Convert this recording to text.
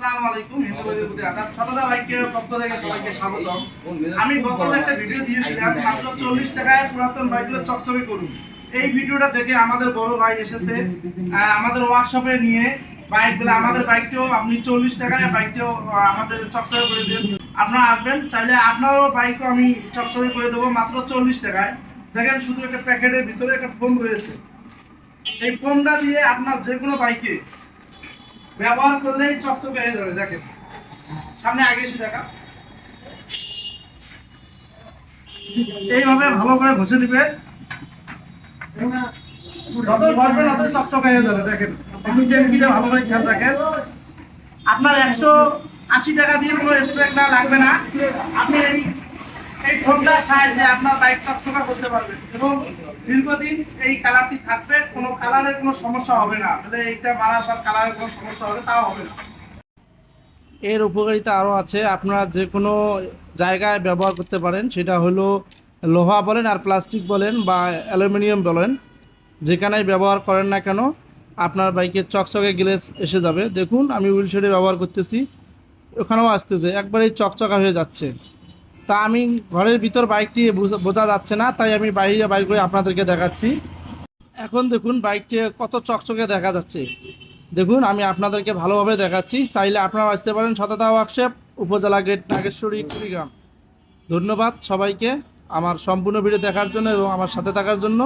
আসসালামু আলাইকুম। হিন্দু বৈদিক প্রতি আদাব। সততা বাইকের পক্ষ থেকে সবাইকে স্বাগতম। আমি গত একটা ভিডিও দিয়েছিলাম, মাত্র চল্লিশ টাকায় পুরাতন বাইকগুলো চকচকে করুন এই ভিডিওটা দেখে আমাদের বড় ভাই এসেছে। আমাদের ওয়ার্কশপে নিয়ে বাইকগুলো আমাদের বাইকটাও আপনি চল্লিশ টাকায় বাইকটাও আমাদের চকচকে করে দিন। আপনারা আসবেন, চাইলে আপনারও বাইকও আমি চকচকে করে দেবো, মাত্র চল্লিশ টাকায়। দেখেন, শুধু একটা প্যাকেটের ভিতরে একটা ফোম রয়েছে। এই ফোমটা দিয়ে আপনার যে কোনো বাইকে ব্যবহার করলেই চকচকে হয়ে যাবে, দেখেন। সামনে আগে এসে দেখা। এইভাবে ভালো করে ঘষে ঘষবেন ততই চকচকে হয়ে যাবে, দেখেন। আপনি করে খেয়াল রাখেন। আপনার একশো আশি টাকা দিয়ে কোনো স্প্রে না, লাগবে না। আপনি এই এই ফোনটার সাহায্যে আপনার বাইক চকচকা করতে পারবেন। এবং দীর্ঘদিন এই কালারটি থাকবে, কোনো কালারের কোনো সমস্যা হবে না। তাহলে এইটা পর কালারের কোনো সমস্যা হবে তাও হবে না। এর উপকারিতা আরও আছে, আপনারা যে কোনো জায়গায় ব্যবহার করতে পারেন, সেটা হলো লোহা বলেন আর প্লাস্টিক বলেন বা অ্যালুমিনিয়াম বলেন, যেখানেই ব্যবহার করেন না কেন, আপনার বাইকের চকচকে গ্লেস এসে যাবে। দেখুন, আমি হুইলশেডে ব্যবহার করতেছি, ওখানেও আসতেছে, একবারেই চকচকা হয়ে যাচ্ছে। তা আমি ঘরের ভিতর বাইকটি বোঝা যাচ্ছে না, তাই আমি বাইরে বাইকগুলো আপনাদেরকে দেখাচ্ছি। এখন দেখুন বাইকটি কত চকচকে দেখা যাচ্ছে। দেখুন, আমি আপনাদেরকে ভালোভাবে দেখাচ্ছি। চাইলে আপনারা আসতে পারেন সততা ওয়ার্কশপ, উপজেলা গেট নাগেশ্বরী, কুড়িগ্রাম। ধন্যবাদ সবাইকে আমার সম্পূর্ণ ভিডিও দেখার জন্য এবং আমার সাথে থাকার জন্য।